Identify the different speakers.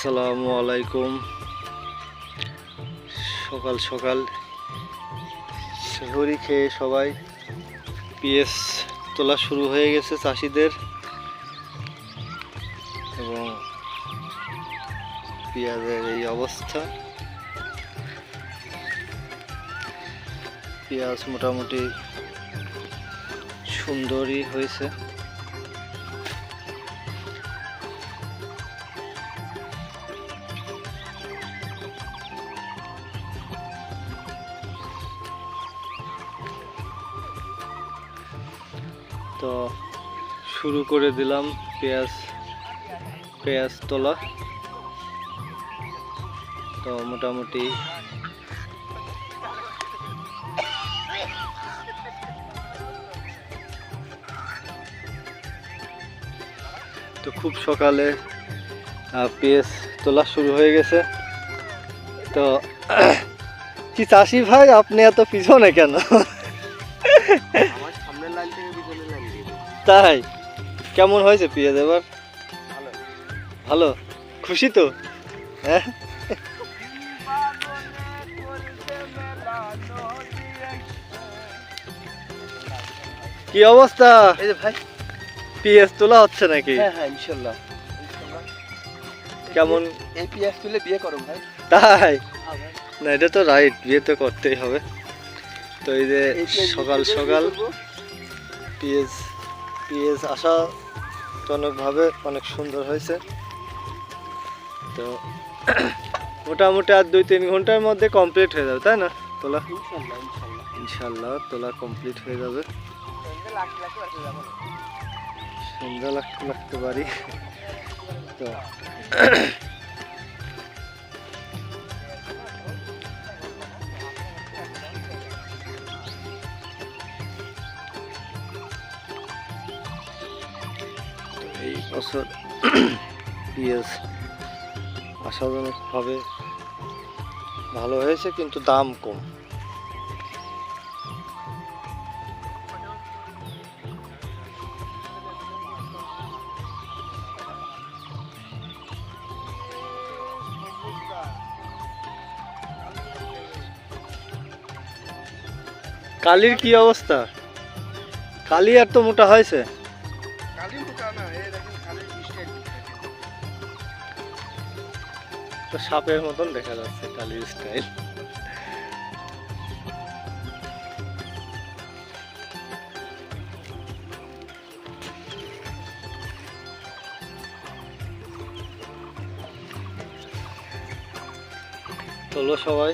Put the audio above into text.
Speaker 1: আসসালামু আলাইকুম। সকাল সকাল সেহরি খেয়ে সবাই পিএস তোলা শুরু হয়ে গেছে চাষিদের এবং পেঁয়াজের এই অবস্থা। পেঁয়াজ মোটামুটি সুন্দরই হয়েছে। তো শুরু করে দিলাম পেঁয়াজ পেঁয়াজ তোলা। তো মোটামুটি তো খুব সকালে পেঁয়াজ তোলা শুরু হয়ে গেছে। তো কি চাষি ভাই, আপনি এত পিছনে কেন? তাই? কেমন হয়েছে পেঁয়াজ এবার?
Speaker 2: ভালো।
Speaker 1: খুশি তো? হ্যাঁ? কি অবস্থা?
Speaker 2: এই যে ভাই।
Speaker 1: পেঁয়াজ তোলা হচ্ছে নাকি?
Speaker 2: হ্যাঁ হ্যাঁ ইনশাল্লাহ।
Speaker 1: কেমন?
Speaker 2: এই পিঁয়াজ তুলে বিয়ে করো ভাই।
Speaker 1: তাই?
Speaker 2: হ্যাঁ
Speaker 1: না এটা তো রাইট বিয়ে তো করতেই হবে। তো এই যে সকাল সকাল
Speaker 2: করব।
Speaker 1: পেঁয়াজ আশাজনকভাবে অনেক সুন্দর হয়েছে। তো মোটামুটি আর দুই তিন ঘণ্টার মধ্যে কমপ্লিট হয়ে যাবে, তাই না? তোলা?
Speaker 2: ইনশাল্লাহ
Speaker 1: তোলা কমপ্লিট হয়ে যাবে।
Speaker 2: সন্ধ্যা
Speaker 1: লাগতে লাগতে পারি। তো এই বছর পেঁয়াজ আশাজনকভাবে ভালো হয়েছে কিন্তু দাম কম। কালির কি অবস্থা? কালি আর তো মোটা হয়েছে। তো সাপের মতন দেখা যাচ্ছে কালির স্টাইল চলো সবাই।